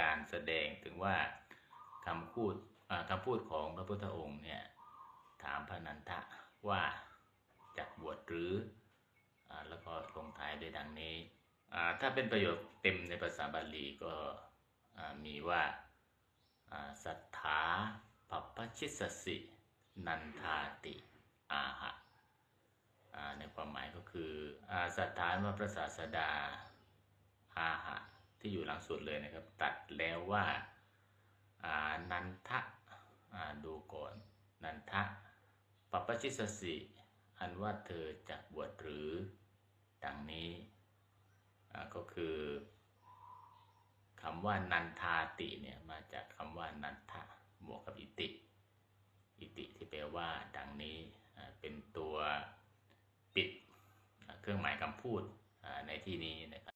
การแสดงถึงว่าคำพูดคำพูดของพระพุทธองค์เนี่ยถามพระนันทะว่าจะบวชหรืออแล้วก็ลงท้ายด้วยดังนี้ ถ้าเป็นประโยคเต็มในภาษาบาลีก็มีว่าสัทธาปัปปชิสสิ นันทาติอาหะในความหมายก็คืออาสัทธานว่าพระศาสดาอาหะ ที่อยู่หลังสุดเลยนะครับ ตัดแล้วว่านันทะดูก่อน นันทะปัปชิสสิอันว่าเธอจะบวชหรือดังนี้ก็คือคำว่านันทาติเนี่ยมาจากคำว่านันทะบวกกับอิติ อิติที่แปลว่าดังนี้เป็นตัวปิดเครื่องหมายคำพูดในที่นี้นะครับ